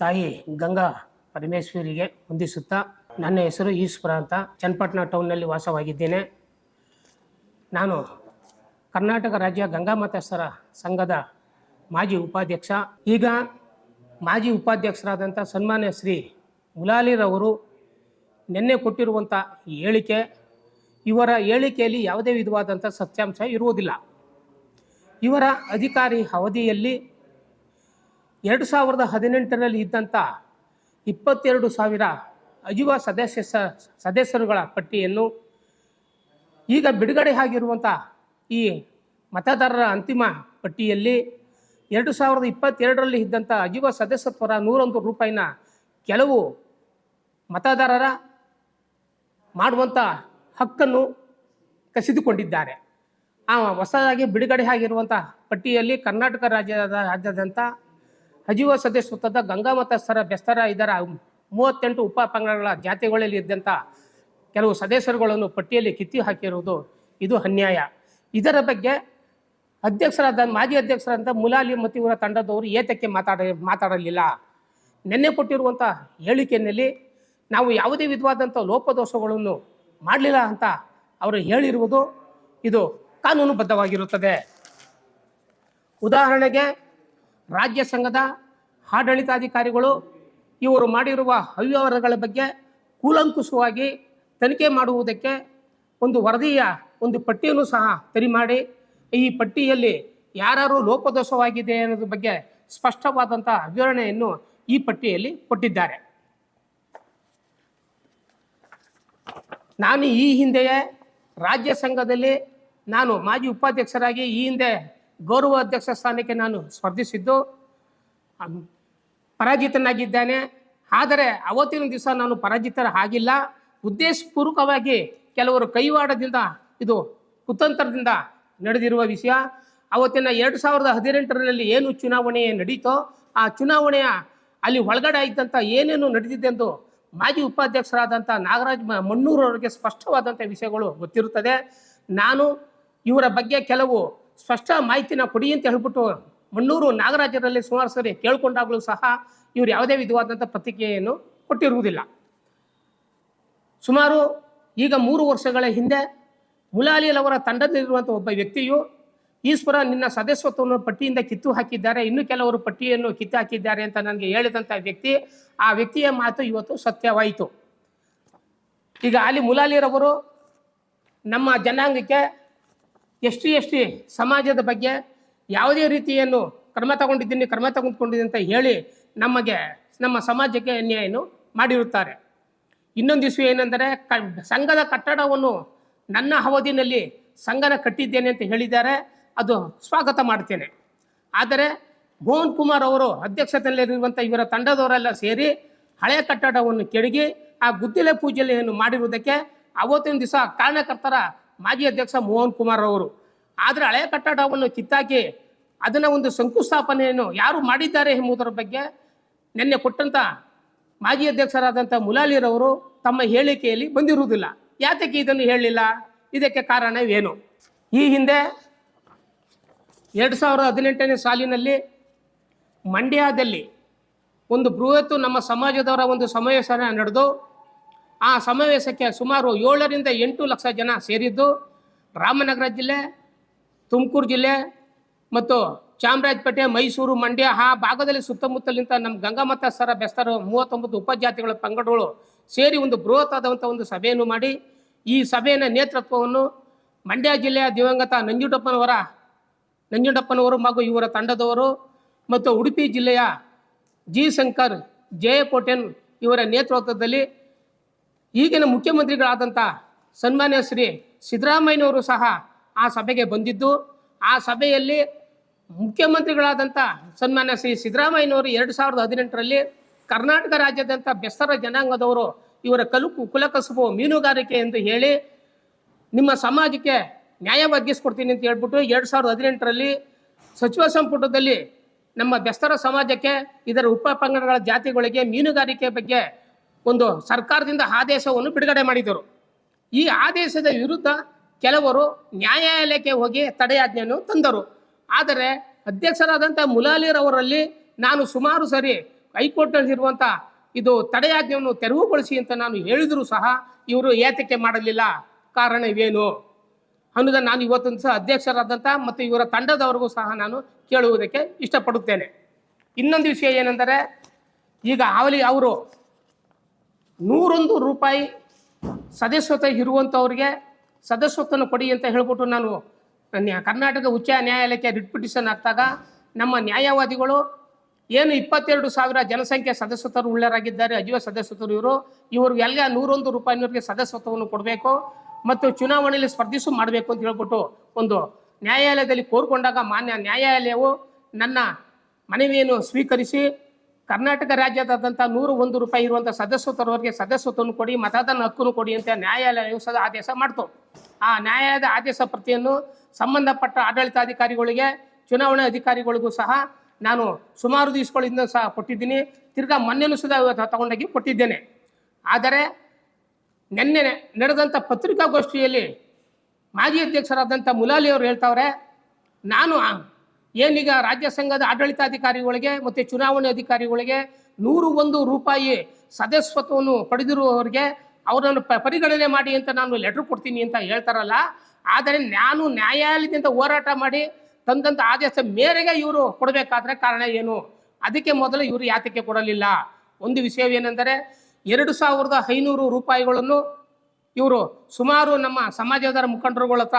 ತಾಯಿ ಗಂಗಾ ಪರಮೇಶ್ವರಿಗೆ ವಂದಿಸುತ್ತಾ ನನ್ನ ಹೆಸರು ಈಶ್ವರ ಅಂತ ಚನ್ನಪಟ್ಟಣ ಟೌನ್ನಲ್ಲಿ ವಾಸವಾಗಿದ್ದೇನೆ. ನಾನು ಕರ್ನಾಟಕ ರಾಜ್ಯ ಗಂಗಾ ಮತಸ್ಥರ ಸಂಘದ ಮಾಜಿ ಉಪಾಧ್ಯಕ್ಷ. ಈಗ ಮಾಜಿ ಉಪಾಧ್ಯಕ್ಷರಾದಂಥ ಸನ್ಮಾನ್ಯ ಶ್ರೀ ಮುಲಾಲಿರವರು ನಿನ್ನೆ ಕೊಟ್ಟಿರುವಂಥ ಹೇಳಿಕೆ, ಇವರ ಹೇಳಿಕೆಯಲ್ಲಿ ಯಾವುದೇ ವಿಧವಾದಂಥ ಸತ್ಯಾಂಶ ಇರುವುದಿಲ್ಲ. ಇವರ ಅಧಿಕಾರಿ ಅವಧಿಯಲ್ಲಿ ಎರಡು ಸಾವಿರದ ಹದಿನೆಂಟರಲ್ಲಿ ಇದ್ದಂಥ ಇಪ್ಪತ್ತೆರಡು ಸಾವಿರ ಅಜೀವ ಸದಸ್ಯ ಸದಸ್ಯರುಗಳ ಪಟ್ಟಿಯನ್ನು ಈಗ ಬಿಡುಗಡೆ ಆಗಿರುವಂಥ ಈ ಮತದಾರರ ಅಂತಿಮ ಪಟ್ಟಿಯಲ್ಲಿ ಎರಡು ಸಾವಿರದ ಇಪ್ಪತ್ತೆರಡರಲ್ಲಿ ಇದ್ದಂಥ ಅಜೀವ ಸದಸ್ಯತ್ವರ ನೂರೊಂದು ರೂಪಾಯಿನ ಕೆಲವು ಮತದಾರರ ಮಾಡುವಂಥ ಹಕ್ಕನ್ನು ಕಸಿದುಕೊಂಡಿದ್ದಾರೆ. ಆ ಹೊಸದಾಗಿ ಬಿಡುಗಡೆ ಆಗಿರುವಂಥ ಪಟ್ಟಿಯಲ್ಲಿ ಕರ್ನಾಟಕ ರಾಜ್ಯದ, ರಾಜ್ಯಾದ್ಯಂತ ಅಜೀವ ಸದಸ್ಯತ್ವದ ಗಂಗಾ ಮತಸ್ಥರ ಬೆಸ್ತರ ಇದರ ಮೂವತ್ತೆಂಟು ಉಪ ಪಂಗಡಗಳ ಜಾತಿಗಳಲ್ಲಿ ಇದ್ದಂಥ ಕೆಲವು ಸದಸ್ಯರುಗಳನ್ನು ಪಟ್ಟಿಯಲ್ಲಿ ಕಿತ್ತಿ ಹಾಕಿರುವುದು ಇದು ಅನ್ಯಾಯ. ಇದರ ಬಗ್ಗೆ ಅಧ್ಯಕ್ಷರಾದ, ಮಾಜಿ ಅಧ್ಯಕ್ಷರಾದಂಥ ಮುಲಾಲಿ ಮತ್ತು ಇವರ ತಂಡದವರು ಏತಕ್ಕೆ ಮಾತಾಡ, ಮಾತಾಡಲಿಲ್ಲ. ನಿನ್ನೆ ಕೊಟ್ಟಿರುವಂಥ ಹೇಳಿಕೆಯಲ್ಲಿ ನಾವು ಯಾವುದೇ ವಿಧವಾದಂಥ ಲೋಪದೋಷಗಳನ್ನು ಮಾಡಲಿಲ್ಲ ಅಂತ ಅವರು ಹೇಳಿರುವುದು ಇದು ಕಾನೂನುಬದ್ಧವಾಗಿರುತ್ತದೆ. ಉದಾಹರಣೆಗೆ ರಾಜ್ಯ ಸಂಘದ ಆಡಳಿತಾಧಿಕಾರಿಗಳು ಇವರು ಮಾಡಿರುವ ಅವ್ಯವಹಾರಗಳ ಬಗ್ಗೆ ಕೂಲಂಕುಷವಾಗಿ ತನಿಖೆ ಮಾಡುವುದಕ್ಕೆ ಒಂದು ವರದಿಯ ಒಂದು ಪಟ್ಟಿಯನ್ನು ಸಹ ತರಿ ಮಾಡಿ, ಈ ಪಟ್ಟಿಯಲ್ಲಿ ಯಾರು ಲೋಪದೋಷವಾಗಿದೆ ಅನ್ನೋದ್ರ ಬಗ್ಗೆ ಸ್ಪಷ್ಟವಾದಂಥ ವಿವರಣೆಯನ್ನು ಈ ಪಟ್ಟಿಯಲ್ಲಿ ಕೊಟ್ಟಿದ್ದಾರೆ. ನಾನು ಈ ಹಿಂದೆಯೇ ರಾಜ್ಯ ಸಂಘದಲ್ಲಿ ನಾನು ಮಾಜಿ ಉಪಾಧ್ಯಕ್ಷರಾಗಿ ಈ ಹಿಂದೆ ಗೌರವ ಅಧ್ಯಕ್ಷ ಸ್ಥಾನಕ್ಕೆ ನಾನು ಸ್ಪರ್ಧಿಸಿದ್ದು. ಪರಾಜಿತನಾಗಿದ್ದೇನೆ. ಆದರೆ ಅವತ್ತಿನ ದಿವಸ ನಾನು ಪರಾಜಿತರ ಆಗಿಲ್ಲ ಉದ್ದೇಶಪೂರ್ವಕವಾಗಿ ಕೆಲವರು ಕೈವಾಡದಿಂದ, ಇದು ಕುತಂತ್ರದಿಂದ ನಡೆದಿರುವ ವಿಷಯ. ಅವತ್ತಿನ ಎರಡು ಸಾವಿರದ ಹದಿನೆಂಟರಲ್ಲಿ ಏನು ಚುನಾವಣೆ ನಡೀತೋ, ಆ ಚುನಾವಣೆಯ ಅಲ್ಲಿ ಒಳಗಡೆ ಇದ್ದಂಥ ಏನೇನು ನಡೆದಿದ್ದೆಂದು ಮಾಜಿ ಉಪಾಧ್ಯಕ್ಷರಾದಂಥ ನಾಗರಾಜ್ ಮ- ಮಣ್ಣೂರು ಅವರಿಗೆ ಸ್ಪಷ್ಟವಾದಂಥ ವಿಷಯಗಳು ಗೊತ್ತಿರುತ್ತದೆ. ನಾನು ಇವರ ಬಗ್ಗೆ ಕೆಲವು ಸ್ಪಷ್ಟ ಮಾಹಿತಿನ ಕೊಡಿ ಅಂತ ಹೇಳ್ಬಿಟ್ಟು ಮಣ್ಣೂರು ನಾಗರಾಜರಲ್ಲಿ ಸುಮಾರು ಸರಿ ಕೇಳ್ಕೊಂಡಾಗಲೂ ಸಹ ಇವರು ಯಾವುದೇ ವಿಧವಾದಂಥ ಪ್ರತಿಕ್ರಿಯೆಯನ್ನು ಕೊಟ್ಟಿರುವುದಿಲ್ಲ. ಸುಮಾರು ಈಗ ಮೂರು ವರ್ಷಗಳ ಹಿಂದೆ ಮುಲಾಲಿಯಲ್ ಅವರ ತಂಡದಲ್ಲಿರುವಂಥ ಒಬ್ಬ ವ್ಯಕ್ತಿಯು ಈಶ್ವರ ನಿನ್ನ ಸದಸ್ಯತ್ವವನ್ನು ಪಟ್ಟಿಯಿಂದ ಕಿತ್ತು ಹಾಕಿದ್ದಾರೆ, ಇನ್ನು ಕೆಲವರು ಪಟ್ಟಿಯನ್ನು ಕಿತ್ತು ಹಾಕಿದ್ದಾರೆ ಅಂತ ನನಗೆ ಹೇಳಿದಂಥ ವ್ಯಕ್ತಿ, ಆ ವ್ಯಕ್ತಿಯ ಮಾತು ಇವತ್ತು ಸತ್ಯವಾಯಿತು. ಈಗ ಅಲ್ಲಿ ಮುಲಾಲಿರವರು ನಮ್ಮ ಜನಾಂಗಕ್ಕೆ ಎಸ್ ಟಿ ಎಸ್ ಟಿ ಸಮಾಜದ ಬಗ್ಗೆ ಯಾವುದೇ ರೀತಿಯನ್ನು ಕ್ರಮ ತಗೊಂಡಿದ್ದೀನಿ, ಕ್ರಮ ತಗೊಂಡ್ಕೊಂಡಿದ್ದೀನಿ ಅಂತ ಹೇಳಿ ನಮಗೆ, ನಮ್ಮ ಸಮಾಜಕ್ಕೆ ಅನ್ಯಾಯವನ್ನು ಮಾಡಿರುತ್ತಾರೆ. ಇನ್ನೊಂದು ವಿಷಯ ಏನೆಂದರೆ, ಕ, ಸಂಘದ ಕಟ್ಟಡವನ್ನು ನನ್ನ ಅವಧಿನಲ್ಲಿ ಸಂಘನ ಕಟ್ಟಿದ್ದೇನೆ ಅಂತ ಹೇಳಿದ್ದಾರೆ, ಅದು ಸ್ವಾಗತ ಮಾಡ್ತೇನೆ. ಆದರೆ ಮೋಹನ್ ಕುಮಾರ್ ಅವರು ಅಧ್ಯಕ್ಷತೆಯಲ್ಲಿರುವಂಥ ಇವರ ತಂಡದವರೆಲ್ಲ ಸೇರಿ ಹಳೆಯ ಕಟ್ಟಡವನ್ನು ಕೆಡಗಿ, ಆ ಗುದ್ದಿಲೆ ಪೂಜೆಯನ್ನು ಮಾಡಿರುವುದಕ್ಕೆ ಅವತ್ತಿನ ದಿವಸ ಕಾರಣಕರ್ತರ ಮಾಜಿ ಅಧ್ಯಕ್ಷ ಮೋಹನ್ ಕುಮಾರ್ ಅವರು ಆದರೆ ಹಳೆಯ ಕಟ್ಟಡವನ್ನು ಕಿತ್ತಾಕಿ ಅದನ್ನು ಒಂದು ಶಂಕುಸ್ಥಾಪನೆಯನ್ನು ಯಾರು ಮಾಡಿದ್ದಾರೆ ಎಂಬುದರ ಬಗ್ಗೆ ನಿನ್ನೆ ಕೊಟ್ಟಂಥ ಮಾಜಿ ಅಧ್ಯಕ್ಷರಾದಂಥ ಮುಲಾಲಿರವರು ತಮ್ಮ ಹೇಳಿಕೆಯಲ್ಲಿ ಬಂದಿರುವುದಿಲ್ಲ. ಯಾತಕ್ಕೆ ಇದನ್ನು ಹೇಳಲಿಲ್ಲ ಇದಕ್ಕೆ ಕಾರಣವೇನು? ಈ ಹಿಂದೆ ಎರಡು ಸಾವಿರದ ಹದಿನೆಂಟನೇ ಸಾಲಿನಲ್ಲಿ ಮಂಡ್ಯದಲ್ಲಿ ಒಂದು ಬೃಹತ್ತು ನಮ್ಮ ಸಮಾಜದವರ ಒಂದು ಸಮಾವೇಶ ನಡೆದು, ಆ ಸಮಾವೇಶಕ್ಕೆ ಸುಮಾರು ಏಳರಿಂದ ಎಂಟು ಲಕ್ಷ ಜನ ಸೇರಿದ್ದು ರಾಮನಗರ ಜಿಲ್ಲೆ ತುಮಕೂರು ಜಿಲ್ಲೆ ಮತ್ತು ಚಾಮರಾಜಪೇಟೆ, ಮೈಸೂರು, ಮಂಡ್ಯ ಆ ಭಾಗದಲ್ಲಿ ಸುತ್ತಮುತ್ತಲಿಂದ ನಮ್ಮ ಗಂಗಾಮತಸ್ಥರ ಬೆಸ್ತರು ಮೂವತ್ತೊಂಬತ್ತು ಉಪಜಾತಿಗಳ ಪಂಗಡಗಳು ಸೇರಿ ಒಂದು ಬೃಹತ್ ಆದಂಥ ಒಂದು ಸಭೆಯನ್ನು ಮಾಡಿ, ಈ ಸಭೆಯ ನೇತೃತ್ವವನ್ನು ಮಂಡ್ಯ ಜಿಲ್ಲೆಯ ದಿವಂಗತ ನಂಜುಂಡಪ್ಪನವರ, ನಂಜುಂಡಪ್ಪನವರು ಹಾಗೂ ಇವರ ತಂಡದವರು ಮತ್ತು ಉಡುಪಿ ಜಿಲ್ಲೆಯ ಜಿ ಶಂಕರ್ ಜಯಕೋಟೆನ್ ಇವರ ನೇತೃತ್ವದಲ್ಲಿ ಈಗಿನ ಮುಖ್ಯಮಂತ್ರಿಗಳಾದಂಥ ಸನ್ಮಾನ್ಯ ಶ್ರೀ ಸಿದ್ದರಾಮಯ್ಯನವರು ಸಹ ಆ ಸಭೆಗೆ ಬಂದಿದ್ದು. ಆ ಸಭೆಯಲ್ಲಿ ಮುಖ್ಯಮಂತ್ರಿಗಳಾದಂಥ ಸನ್ಮಾನ್ಯ ಶ್ರೀ ಸಿದ್ದರಾಮಯ್ಯನವರು ಎರಡು ಸಾವಿರದ ಹದಿನೆಂಟರಲ್ಲಿ ಕರ್ನಾಟಕ ರಾಜ್ಯದಂಥ ಬೆಸ್ತರ ಜನಾಂಗದವರು ಇವರ ಕಲುಕು ಕುಲಕಸುಬು ಮೀನುಗಾರಿಕೆ ಎಂದು ಹೇಳಿ ನಿಮ್ಮ ಸಮಾಜಕ್ಕೆ ನ್ಯಾಯ ಒದಗಿಸ್ಕೊಡ್ತೀನಿ ಅಂತ ಹೇಳ್ಬಿಟ್ಟು ಎರಡು ಸಾವಿರದ ಹದಿನೆಂಟರಲ್ಲಿ ಸಚಿವ ಸಂಪುಟದಲ್ಲಿ ನಮ್ಮ ಬೆಸ್ತರ ಸಮಾಜಕ್ಕೆ ಇದರ ಉಪ ಪಂಗಡಗಳ ಜಾತಿಗಳಿಗೆ ಮೀನುಗಾರಿಕೆ ಬಗ್ಗೆ ಒಂದು ಸರ್ಕಾರದಿಂದ ಆದೇಶವನ್ನು ಬಿಡುಗಡೆ ಮಾಡಿದರು. ಈ ಆದೇಶದ ವಿರುದ್ಧ ಕೆಲವರು ನ್ಯಾಯಾಲಯಕ್ಕೆ ಹೋಗಿ ತಡೆಯಾಜ್ಞೆಯನ್ನು ತಂದರು. ಆದರೆ ಅಧ್ಯಕ್ಷರಾದಂಥ ಮುಲಾಲಿರವರಲ್ಲಿ ನಾನು ಸುಮಾರು ಸರಿ ಹೈಕೋರ್ಟ್ನಲ್ಲಿ ಇರುವಂಥ ಇದು ತಡೆಯಾಜ್ಞೆಯನ್ನು ತೆರವುಗೊಳಿಸಿ ಅಂತ ನಾನು ಹೇಳಿದರೂ ಸಹ ಇವರು ಏತಕ್ಕೆ ಮಾಡಲಿಲ್ಲ. ಕಾರಣವೇನು ಅನ್ನೋದನ್ನು ನಾನು ಇವತ್ತೊಂದು ಸಹ ಅಧ್ಯಕ್ಷರಾದಂಥ ಮತ್ತು ಇವರ ತಂಡದವರೆಗೂ ಸಹ ನಾನು ಕೇಳುವುದಕ್ಕೆ ಇಷ್ಟಪಡುತ್ತೇನೆ. ಇನ್ನೊಂದು ವಿಷಯ ಏನೆಂದರೆ, ಈಗ ಅವಲಿ ಅವರು ನೂರೊಂದು ರೂಪಾಯಿ ಸದಸ್ಯತೆ ಇರುವಂಥವ್ರಿಗೆ ಸದಸ್ಯತ್ವನ ಕೊಡಿ ಅಂತ ಹೇಳ್ಬಿಟ್ಟು ನಾನು ಕರ್ನಾಟಕದ ಕರ್ನಾಟಕ ಉಚ್ಚ ನ್ಯಾಯಾಲಯಕ್ಕೆ ರಿಟ್ ಪಿಟಿಷನ್ ಹಾಕಿದಾಗ ನಮ್ಮ ನ್ಯಾಯವಾದಿಗಳು ಏನು ಇಪ್ಪತ್ತೆರಡು ಸಾವಿರ ಜನಸಂಖ್ಯೆ ಸದಸ್ಯತ್ವರು ಉಳ್ಳರಾಗಿದ್ದಾರೆ ಅಜೀವ ಸದಸ್ಯತ್ವರು ಇವರು ಇವರು ಎಲ್ಲ ನೂರೊಂದು ರೂಪಾಯಿನವ್ರಿಗೆ ಸದಸ್ಯತ್ವವನ್ನು ಕೊಡಬೇಕು ಮತ್ತು ಚುನಾವಣೆಯಲ್ಲಿ ಸ್ಪರ್ಧಿಸು ಮಾಡಬೇಕು ಅಂತ ಹೇಳ್ಬಿಟ್ಟು ಒಂದು ನ್ಯಾಯಾಲಯದಲ್ಲಿ ಕೋರ್ಕೊಂಡಾಗ ಮಾನ್ಯ ನ್ಯಾಯಾಲಯವು ನನ್ನ ಮನವಿಯನ್ನು ಸ್ವೀಕರಿಸಿ ಕರ್ನಾಟಕ ರಾಜ್ಯದಾದಂಥ ನೂರು ಒಂದು ರೂಪಾಯಿ ಇರುವಂಥ ಸದಸ್ಯತರವರಿಗೆ ಸದಸ್ಯತ್ವವನ್ನು ಕೊಡಿ, ಮತದಾನ ಹಕ್ಕನ್ನು ಕೊಡಿ ಅಂತ ನ್ಯಾಯಾಲಯವು ಸದಾ ಆದೇಶ ಮಾಡ್ತು. ಆ ನ್ಯಾಯಾಲಯದ ಆದೇಶ ಪ್ರತಿಯನ್ನು ಸಂಬಂಧಪಟ್ಟ ಆಡಳಿತಾಧಿಕಾರಿಗಳಿಗೆ, ಚುನಾವಣಾ ಅಧಿಕಾರಿಗಳಿಗೂ ಸಹ ನಾನು ಸುಮಾರು ದಿವಸಗಳಿಂದ ಸಹ ಕೊಟ್ಟಿದ್ದೀನಿ. ತಿರ್ಗಾ ಮೊನ್ನೆನೂ ಸಹ ತಗೊಂಡೋಗಿ ಕೊಟ್ಟಿದ್ದೇನೆ. ಆದರೆ ನಿನ್ನೆ ನಡೆದಂಥ ಪತ್ರಿಕಾಗೋಷ್ಠಿಯಲ್ಲಿ ಮಾಜಿ ಅಧ್ಯಕ್ಷರಾದಂಥ ಮುಲಾಲಿ ಅವರು ಹೇಳ್ತಾವ್ರೆ, ನಾನು ಏನೀಗ ರಾಜ್ಯ ಸಂಘದ ಆಡಳಿತಾಧಿಕಾರಿಗಳಿಗೆ ಮತ್ತು ಚುನಾವಣೆ ಅಧಿಕಾರಿಗಳಿಗೆ ನೂರು ಒಂದು ರೂಪಾಯಿ ಸದಸ್ಯತ್ವವನ್ನು ಪಡೆದಿರುವವರಿಗೆ ಅವರನ್ನು ಪರಿಗಣನೆ ಮಾಡಿ ಅಂತ ನಾನು ಲೆಟ್ರ್ ಕೊಡ್ತೀನಿ ಅಂತ ಹೇಳ್ತಾರಲ್ಲ, ಆದರೆ ನಾನು ನ್ಯಾಯಾಲಯದಿಂದ ಹೋರಾಟ ಮಾಡಿ ತಂದಂಥ ಆದೇಶ ಮೇರೆಗೆ ಇವರು ಕೊಡಬೇಕಾದ್ರೆ ಕಾರಣ ಏನು? ಅದಕ್ಕೆ ಮೊದಲು ಇವರು ಯಾತಕ್ಕೆ ಕೊಡಲಿಲ್ಲ. ಒಂದು ವಿಷಯವೇನೆಂದರೆ, ಎರಡು ಸಾವಿರದ ಐನೂರು ರೂಪಾಯಿಗಳನ್ನು ಇವರು ಸುಮಾರು ನಮ್ಮ ಸಮಾಜದ ಮುಖಂಡರುಗಳ ಹತ್ರ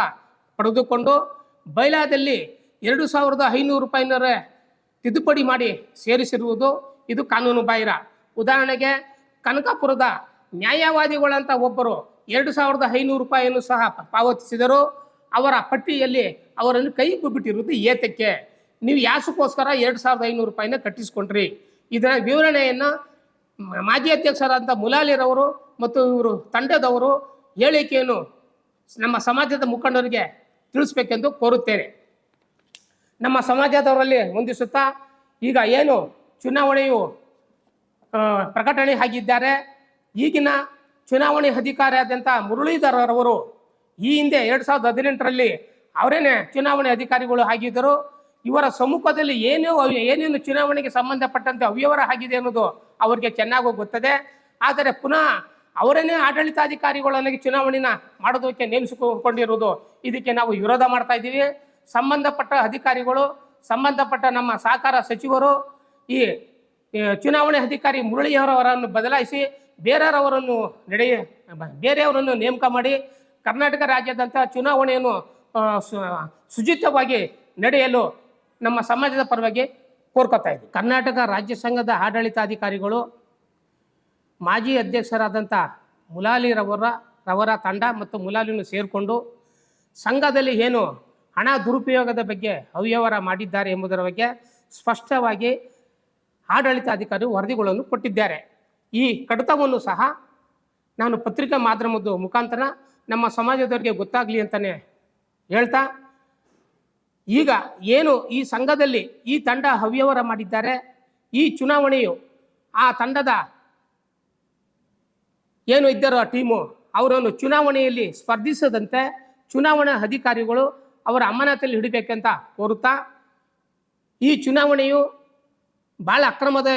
ಪಡೆದುಕೊಂಡು ಬೈಲಾದಲ್ಲಿ ಎರಡು ಸಾವಿರದ ಐನೂರು ರೂಪಾಯಿನವರೇ ತಿದ್ದುಪಡಿ ಮಾಡಿ ಸೇರಿಸಿರುವುದು ಇದು ಕಾನೂನು ಬಾಹಿರ. ಉದಾಹರಣೆಗೆ, ಕನಕಾಪುರದ ನ್ಯಾಯವಾದಿಗಳಂತ ಒಬ್ಬರು ಎರಡು ಸಾವಿರದ ಐನೂರು ರೂಪಾಯಿಯನ್ನು ಸಹ ಪಾವತಿಸಿದರು. ಅವರ ಪಟ್ಟಿಯಲ್ಲಿ ಅವರನ್ನು ಕೈ ಬಿಟ್ಟಿರುವುದು ಏತಕ್ಕೆ? ನೀವು ಯಾಸಕ್ಕೋಸ್ಕರ ಎರಡು ಸಾವಿರದ ಐನೂರು ರೂಪಾಯಿನ ಕಟ್ಟಿಸ್ಕೊಂಡ್ರಿ? ಇದರ ವಿವರಣೆಯನ್ನು ಮಾಜಿ ಅಧ್ಯಕ್ಷರಾದಂಥ ಮುಲಾಲಿರವರು ಮತ್ತು ಇವರು ತಂಡದವರು ಹೇಳಿಕೆಯನ್ನು ನಮ್ಮ ಸಮಾಜದ ಮುಖಂಡರಿಗೆ ತಿಳಿಸ್ಬೇಕೆಂದು ಕೋರುತ್ತೇನೆ. ನಮ್ಮ ಸಮಾಜದವರಲ್ಲಿ ಹೊಂದಿಸುತ್ತಾ ಈಗ ಏನು ಚುನಾವಣೆಯು ಪ್ರಕಟಣೆ ಆಗಿದ್ದಾರೆ. ಈಗಿನ ಚುನಾವಣೆ ಅಧಿಕಾರಿಯಾದಂಥ ಮುರಳೀಧರ್ ಈ ಹಿಂದೆ ಎರಡು ಸಾವಿರದ ಹದಿನೆಂಟರಲ್ಲಿ ಅವರೇನೆ ಚುನಾವಣೆ ಅಧಿಕಾರಿಗಳು ಆಗಿದ್ದರು. ಇವರ ಸಮ್ಮುಖದಲ್ಲಿ ಏನೇ ಏನೇನು ಚುನಾವಣೆಗೆ ಸಂಬಂಧಪಟ್ಟಂತೆ ಅವ್ಯವಹಾರ ಆಗಿದೆ ಅನ್ನೋದು ಅವರಿಗೆ ಚೆನ್ನಾಗೂ ಗೊತ್ತದೆ. ಆದರೆ ಪುನಃ ಅವರೇನೇ ಆಡಳಿತಾಧಿಕಾರಿಗಳೊಂದಿಗೆ ಚುನಾವಣೆನ ಮಾಡೋದಕ್ಕೆ ನೇಮಿಸಿಕೊಂಡಿರುವುದು ಇದಕ್ಕೆ ನಾವು ವಿರೋಧ ಮಾಡ್ತಾ ಇದ್ದೀವಿ. ಸಂಬಂಧಪಟ್ಟ ಅಧಿಕಾರಿಗಳು, ಸಂಬಂಧಪಟ್ಟ ನಮ್ಮ ಸಹಕಾರ ಸಚಿವರು ಈ ಈ ಚುನಾವಣೆ ಅಧಿಕಾರಿ ಮುರಳಿಯವರವರನ್ನು ಬದಲಾಯಿಸಿ ಬೇರೆಯವರನ್ನು ನಡೆಯ, ಬೇರೆಯವರನ್ನು ನೇಮಕ ಮಾಡಿ ಕರ್ನಾಟಕ ರಾಜ್ಯದಂಥ ಚುನಾವಣೆಯನ್ನು ಸುಜಿತವಾಗಿ ನಡೆಯಲು ನಮ್ಮ ಸಮಾಜದ ಪರವಾಗಿ ಕೋರ್ಕೋತಾ ಇದ್ದೀವಿ ಕರ್ನಾಟಕ ರಾಜ್ಯ ಸಂಘದ ಆಡಳಿತಾಧಿಕಾರಿಗಳು, ಮಾಜಿ ಅಧ್ಯಕ್ಷರಾದಂಥ ಮುಲಾಲಿರವರ ರವರ ತಂಡ ಮತ್ತು ಮುಲಾಲಿಯನ್ನು ಸೇರಿಕೊಂಡು ಸಂಘದಲ್ಲಿ ಏನು ಹಣ ದುರುಪಯೋಗದ ಬಗ್ಗೆ ಅವ್ಯವಹಾರ ಮಾಡಿದ್ದಾರೆ ಎಂಬುದರ ಬಗ್ಗೆ ಸ್ಪಷ್ಟವಾಗಿ ಆಡಳಿತಾಧಿಕಾರಿ ವರದಿಗಳನ್ನು ಕೊಟ್ಟಿದ್ದಾರೆ. ಈ ಕಡತವನ್ನು ಸಹ ನಾನು ಪತ್ರಿಕಾ ಮಾಧ್ಯಮದ ಮುಖಾಂತರ ನಮ್ಮ ಸಮಾಜದವರಿಗೆ ಗೊತ್ತಾಗಲಿ ಅಂತಲೇ ಹೇಳ್ತಾ, ಈಗ ಏನು ಈ ಸಂಘದಲ್ಲಿ ಈ ತಂಡ ಹವ್ಯವರ ಮಾಡಿದ್ದಾರೆ, ಈ ಚುನಾವಣೆಯು ಆ ತಂಡದ ಏನು ಇದ್ದಾರೋ ಟೀಮು ಅವರನ್ನು ಚುನಾವಣೆಯಲ್ಲಿ ಸ್ಪರ್ಧಿಸದಂತೆ ಚುನಾವಣಾ ಅಧಿಕಾರಿಗಳು ಅವರ ಅಮಾನತಲ್ಲಿ ಹಿಡಿಬೇಕಂತ ಕೋರುತ್ತಾ, ಈ ಚುನಾವಣೆಯು ಭಾಳ ಅಕ್ರಮದ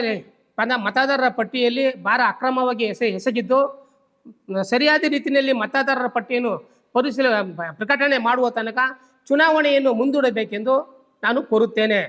ಪದ ಮತದಾರರ ಪಟ್ಟಿಯಲ್ಲಿ ಭಾರ ಅಕ್ರಮವಾಗಿ ಎಸೆ ಎಸಗಿದ್ದು ಸರಿಯಾದ ರೀತಿಯಲ್ಲಿ ಮತದಾರರ ಪಟ್ಟಿಯನ್ನು ಪರಿಶೀಲ ಪ್ರಕಟಣೆ ಮಾಡುವ ತನಕ ಚುನಾವಣೆಯನ್ನು ಮುಂದೂಡಬೇಕೆಂದು ನಾನು ಕೋರುತ್ತೇನೆ.